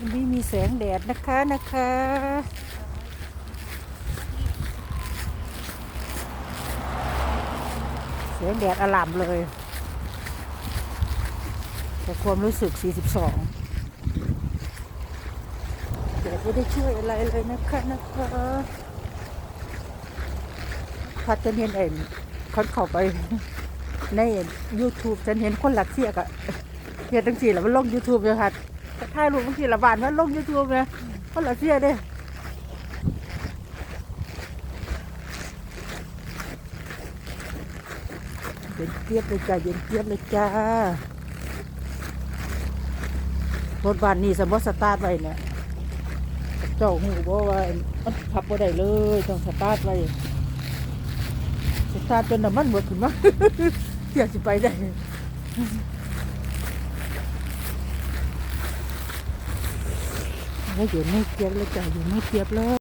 วันนี้มีแสงแดดนะคะนะคะเสียงแดดอลามเลยแต่ความรู้สึก 42แดดไม่ได้ช่วยอะไรเลยนะคะนะคะพัดจะเห็นเอ็นเขาเข้าไปใน YouTube ฉันเห็นคนหลักเสียกอะเห็นตั้งสี่แล้วมันลง YouTube เลยค่ะ แต่ถ่ายรูปบางทีละบานมันลง YouTube นะคนหลักเสียเด้เย็นเจี๊ยบเลยจ้าเย็นเจี๊ยบเลยจ้ารถบ้านนี้สมมติสตาร์ทไว้เนี่ยเจ้าหูบอกว่ามันขับบ่ได้เลยต้องสตาร์ทไว้สตาร์ทจนน้ำมันหมดขึ้นมาเที่ยสิไปได้ ก็อยู่ไม่เจี๊ยบเลยจ้ะอยู่ไม่เจี๊ยบเลย